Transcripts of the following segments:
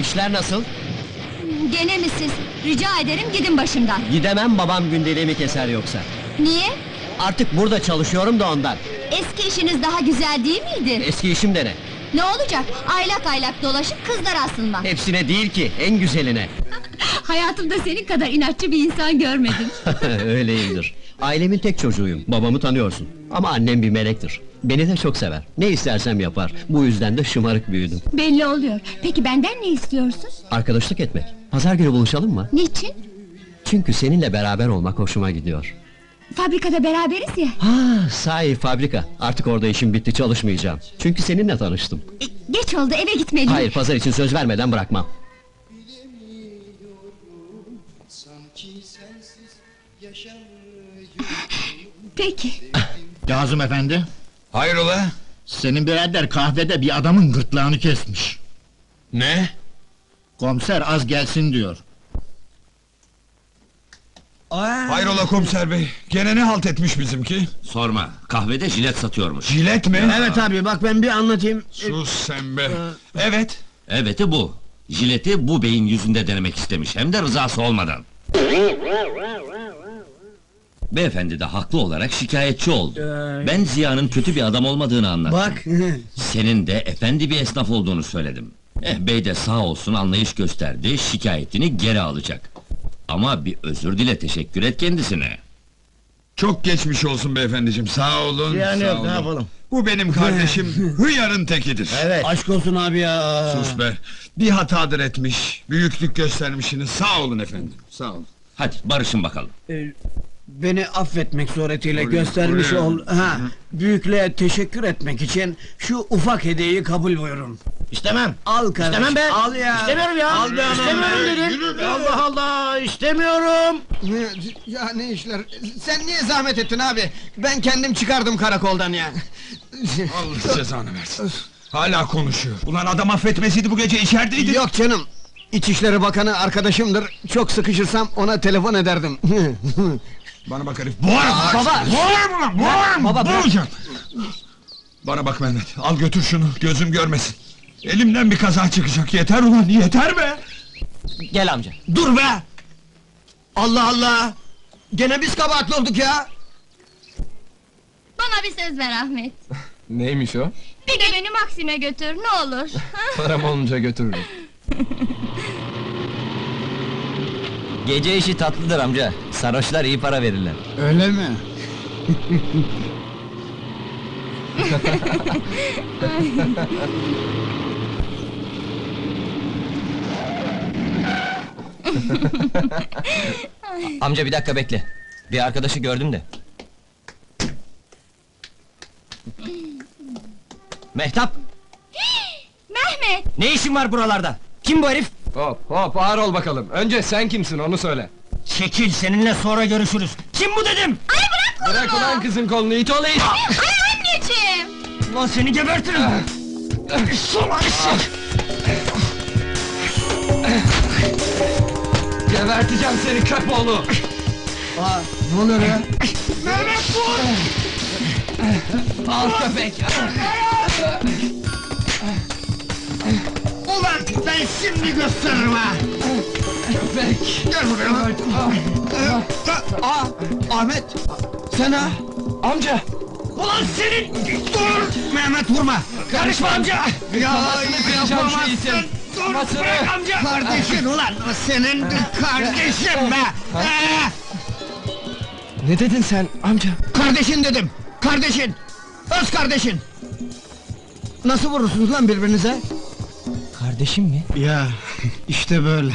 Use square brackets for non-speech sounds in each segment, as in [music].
İşler nasıl? Gene mi siz? Rica ederim gidin başımdan. Gidemem babam gündeliğimi keser yoksa. Niye? Artık burada çalışıyorum da ondan. Eski işiniz daha güzel değil miydi? Eski işim de ne? Ne olacak? Aylak aylak dolaşıp kızlar asılma. Hepsine değil ki, en güzeline. [laughs] Hayatımda senin kadar inatçı bir insan görmedim. [laughs] Öyleyimdir. Ailemin tek çocuğuyum, babamı tanıyorsun. Ama annem bir melektir. Beni de çok sever. Ne istersem yapar. Bu yüzden de şımarık büyüdüm. Belli oluyor. Peki benden ne istiyorsun? Arkadaşlık etmek. Pazar günü buluşalım mı? Niçin? Çünkü seninle beraber olmak hoşuma gidiyor. Fabrikada beraberiz ya. Ha, sahi fabrika. Artık orada işim bitti, çalışmayacağım. Çünkü seninle tanıştım. E, geç oldu eve gitmeliyim. Hayır, pazar için söz vermeden bırakmam. Sanki sensiz yaşamıyorum Peki. Kazım efendi, Hayrola? senin birader kahvede bir adamın gırtlağını kesmiş. Ne? Komiser az gelsin diyor. Hayrola komiser bey? Gene ne halt etmiş bizimki? Sorma, kahvede jilet satıyormuş. Jilet mi? Evet abi bak ben bir anlatayım. Sus sen be. Evet. Evet'i bu. Jileti bu beyin yüzünde denemek istemiş, hem de rızası olmadan. Beyefendi de haklı olarak şikayetçi oldu. Ben Ziya'nın kötü bir adam olmadığını anlattım. Bak. Senin de efendi bir esnaf olduğunu söyledim. Eh bey de sağ olsun anlayış gösterdi, şikayetini geri alacak. Ama bir özür dile teşekkür et kendisine. Çok geçmiş olsun beyefendiciğim. Sağ olun. Yani sağ yok, olun. ne yapalım? Bu benim kardeşim [laughs] hıyarın tekidir. Evet. Aşk olsun abi ya. Sus be. Bir hatadır etmiş. Büyüklük göstermişsiniz. Sağ olun efendim. Sağ olun. Hadi barışın bakalım. Ee, Beni affetmek suretiyle göstermiş ol. Ha, büyüklüğe teşekkür etmek için şu ufak hediyeyi kabul buyurun. İstemem. Al kardeş. İstemem be. Al ya. İstemiyorum ya. Al be anam İstemiyorum be. dedim. Allah Allah, istemiyorum. Ya ne işler? Sen niye zahmet ettin abi? Ben kendim çıkardım karakoldan ya. [laughs] Allah cezanı versin. Hala konuşuyor. Ulan adam affetmeseydi bu gece içerideydi. Yok canım. İçişleri Bakanı arkadaşımdır. Çok sıkışırsam ona telefon ederdim. [laughs] Bana bak herif. Boğarım. baba! Boğarım ulan. Boğarım. Baba. Boğacağım. Bana bak Mehmet. Al götür şunu. Gözüm görmesin. Elimden bir kaza çıkacak. Yeter ulan. Yeter be. Gel amca. Dur be! Allah Allah! Gene biz kabahatli olduk ya! Bana bir söz ver Ahmet. [laughs] Neymiş o? Bir de beni Maksim'e götür ne olur. Param olunca götürürüm. [laughs] Gece işi tatlıdır amca. Sarhoşlar iyi para verirler. Öyle mi? [laughs] Amca bir dakika bekle. Bir arkadaşı gördüm de. Mehtap, [gasps] Mehmet! ne işin var buralarda? Kim bu herif? Hop hop ağır ol bakalım. Önce sen kimsin onu söyle. Çekil, seninle sonra görüşürüz. Kim bu dedim? Ay bırak kolumu! Bırak ulan kızın kolunu it it! Ay anneciğim! Ulan seni gebertirim! Geberteceğim seni köpoğlu! Aa, ne oluyor ya? Al köpek! Şimdi gösteririm ha. Köpek! Gel buraya. Aa, Ahmet! Sen ha? Amca! Ulan senin! Dur! Mehmet vurma! Karışma amca! Ya yapamazsın! Dur bırak amca! Kardeşin ulan! Senin [laughs] kardeşin be! Ee, Ne dedin sen amca? Kardeşin dedim! Kardeşin! Öz kardeşin! Nasıl vurursunuz lan birbirinize? Kardeşim mi? Ya, işte böyle.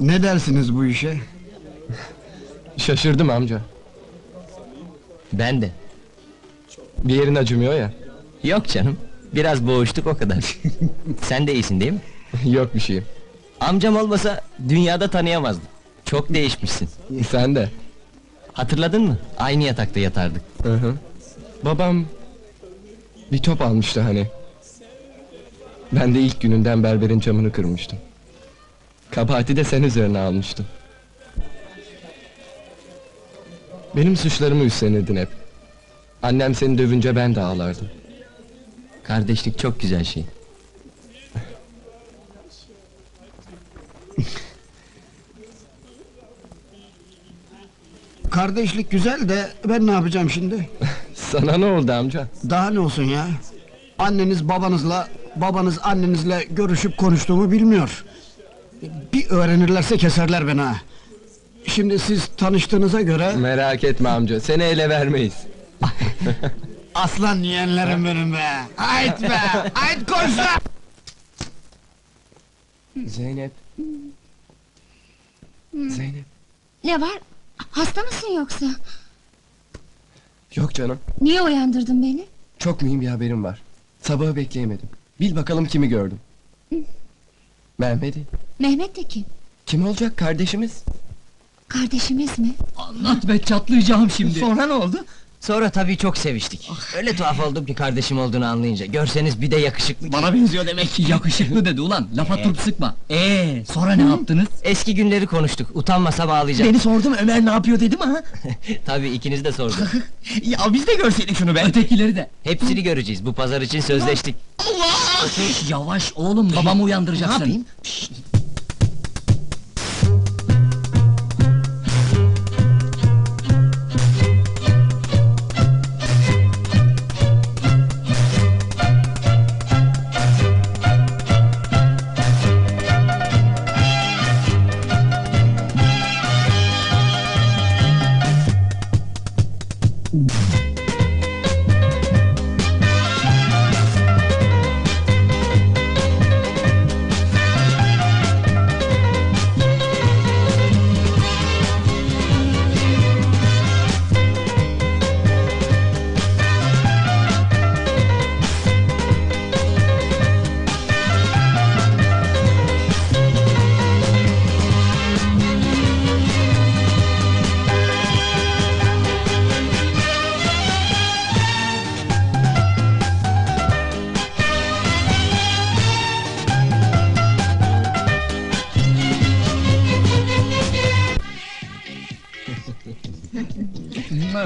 ne dersiniz bu işe? Şaşırdım amca. Ben de. Bir yerin acımıyor ya. Yok canım, biraz boğuştuk o kadar. [laughs] Sen de iyisin değil mi? Yok bir şeyim. Amcam olmasa dünyada tanıyamazdım. Çok değişmişsin. Sen de. Hatırladın mı? Aynı yatakta yatardık. Hı hı. Babam bir top almıştı hani. Ben de ilk gününden berberin camını kırmıştım. Kabahati de sen üzerine almıştın. Benim suçlarımı üstlenirdin hep. Annem seni dövünce ben de ağlardım. Kardeşlik çok güzel şey. [laughs] Kardeşlik güzel de ben ne yapacağım şimdi? [laughs] Sana ne oldu amca? Daha ne olsun ya? Anneniz babanızla babanız annenizle görüşüp konuştuğumu bilmiyor. Bir öğrenirlerse keserler beni ha. Şimdi siz tanıştığınıza göre Merak etme amca, seni ele vermeyiz. [laughs] aslan yeğenlerim benim be. Hayt be, hayt koçlar. Zeynep. Zeynep. Ne var? Hasta mısın yoksa? Yok canım. Niye uyandırdın beni? Çok mühim bir haberim var. Sabahı bekleyemedim. Bil bakalım kimi gördüm. Mehmet'i. Mehmet de kim? Kim olacak kardeşimiz? Kardeşimiz mi? Anlat be çatlayacağım şimdi. Sonra ne oldu? Sonra tabii çok seviştik. Öyle tuhaf oldum ki kardeşim olduğunu anlayınca. Görseniz bir de yakışıklı. Bana benziyor demek ki. [laughs] Yakışıklı dedi ulan. Lafa turp sıkma. Ee, sonra ne yaptınız? Eski günleri konuştuk. Utanmasa bağlayacak. Beni sordum Ömer ne yapıyor dedi mi ha? [laughs] tabii ikiniz de sorduk. [laughs] ya biz de görseydik şunu be. Ötekileri de. Hepsini göreceğiz. Bu pazar için sözleştik. Yavaş oğlum babamı uyandıracaksın. Ne yapayım?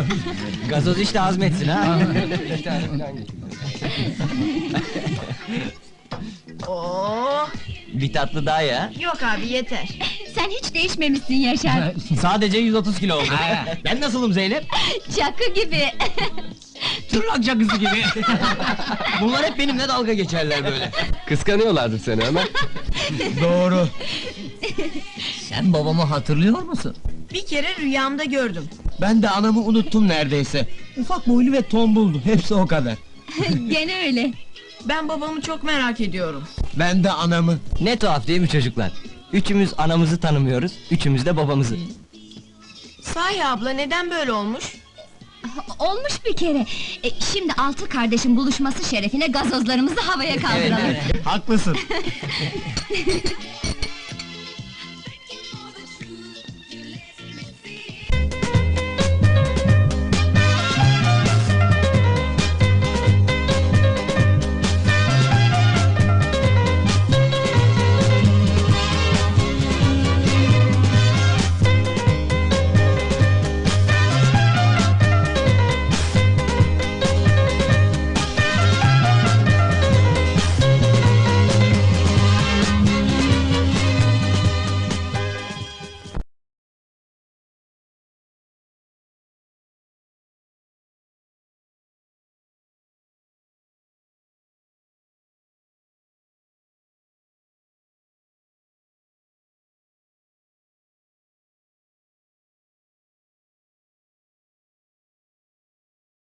[laughs] Gazoz işte azmetsin ha. [laughs] Oo, bir tatlı daha ya. yok abi yeter. [laughs] Sen hiç değişmemişsin Yaşar. Sadece 130 kilo oldu. ben nasılım Zeynep? Çakı gibi. Tırnak cakısı gibi. Bunlar hep benimle dalga geçerler böyle. Kıskanıyorlardı seni Ömer. Doğru. Sen babamı hatırlıyor musun? Bir kere rüyamda gördüm. Ben de anamı unuttum neredeyse. Ufak boylu ve tombuldu. Hepsi o kadar. [laughs] Gene öyle. Ben babamı çok merak ediyorum. Ben de anamı. Ne tuhaf değil mi çocuklar? Üçümüz anamızı tanımıyoruz, üçümüz de babamızı. Sahi abla neden böyle olmuş? [laughs] Olmuş bir kere. E, şimdi altı kardeşin buluşması şerefine gazozlarımızı havaya [laughs] kaldıralım. Haklısın.